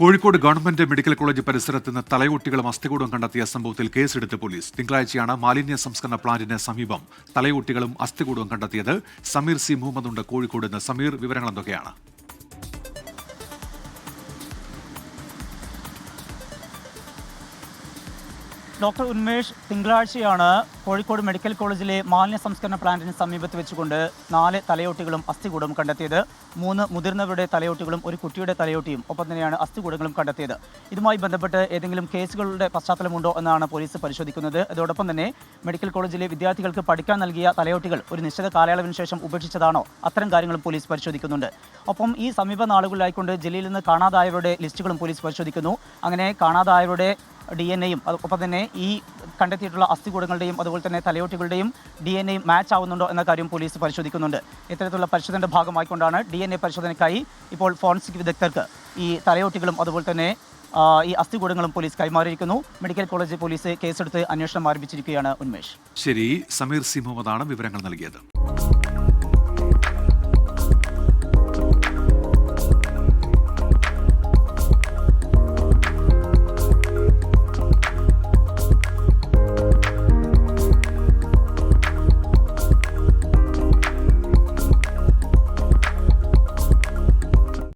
Kozhikode government medical college പരിസരത്ത് നിന്ന് തലയോട്ടികളും അസ്ഥികൂടവും കണ്ടെത്തിയ സംഭവത്തിൽ കേസെടുത്ത് പോലീസ്. തിങ്കളാഴ്ചയാണ് മാലിന്യ സംസ്കരണ പ്ലാന്റിന് സമീപം തലയോട്ടികളും അസ്ഥികൂടവും കണ്ടെത്തിയത് സമീർ സി മുഹമ്മദ് ഉണ്ട് കോഴിക്കോട് സമീർ വിവരങ്ങൾ എന്തൊക്കെയാണ് ഡോക്ടർ ഉന്മേഷ് തിങ്കളാഴ്ചയാണ് കോഴിക്കോട് മെഡിക്കൽ കോളേജിലെ മാലിന്യ സംസ്കരണ പ്ലാന്റിന് സമീപത്ത് വെച്ചുകൊണ്ട് നാല് തലയോട്ടികളും അസ്ഥികൂടവും കണ്ടെത്തിയത്. മൂന്ന് മുതിർന്നവരുടെ തലയോട്ടികളും ഒരു കുട്ടിയുടെ തലയോട്ടിയും ഒപ്പം തന്നെയാണ് അസ്ഥികൂടങ്ങളും കണ്ടെത്തിയത്. ഇതുമായി ബന്ധപ്പെട്ട് ഏതെങ്കിലും കേസുകളുടെ പശ്ചാത്തലമുണ്ടോ എന്നാണ് പോലീസ് പരിശോധിക്കുന്നത്. അതോടൊപ്പം തന്നെ മെഡിക്കൽ കോളേജിലെ വിദ്യാർത്ഥികൾക്ക് പഠിക്കാൻ നൽകിയ തലയോട്ടികൾ ഒരു നിശ്ചിത കാലയളവിന് ശേഷം ഉപേക്ഷിച്ചതാണോ? അത്തരം കാര്യങ്ങളും പോലീസ് പരിശോധിക്കുന്നുണ്ട്. ഒപ്പം ഈ സമീപ നാളുകളിലായിക്കൊണ്ട് ജില്ലയിൽ നിന്ന് കാണാതായവരുടെ ലിസ്റ്റുകളും പോലീസ് പരിശോധിക്കുന്നു. അങ്ങനെ കാണാതായവരുടെ ഡി എൻ എയും ഒപ്പം തന്നെ ഈ കണ്ടെത്തിയിട്ടുള്ള അസ്ഥികൂടങ്ങളുടെയും അതുപോലെ തന്നെ തലയോട്ടികളുടെയും ഡി എൻ എയും മാച്ച് ആവുന്നുണ്ടോ എന്ന കാര്യം പോലീസ് പരിശോധിക്കുന്നുണ്ട്. ഇത്തരത്തിലുള്ള പരിശോധനയുടെ ഭാഗമായിക്കൊണ്ടാണ് ഡി എൻ എ പരിശോധനയ്ക്കായി ഇപ്പോൾ ഫോറൻസിക് വിദഗ്ധർക്ക് ഈ തലയോട്ടികളും അതുപോലെ തന്നെ ഈ അസ്ഥികൂടങ്ങളും പോലീസ് കൈമാറിയിരിക്കുന്നു. മെഡിക്കൽ കോളേജ് പോലീസ് കേസെടുത്ത് അന്വേഷണം ആരംഭിച്ചിരിക്കുകയാണ് ഉന്മേഷ്. ശരി സമീർ സി മുഹമ്മദാണ് വിവരങ്ങൾ നൽകിയത്.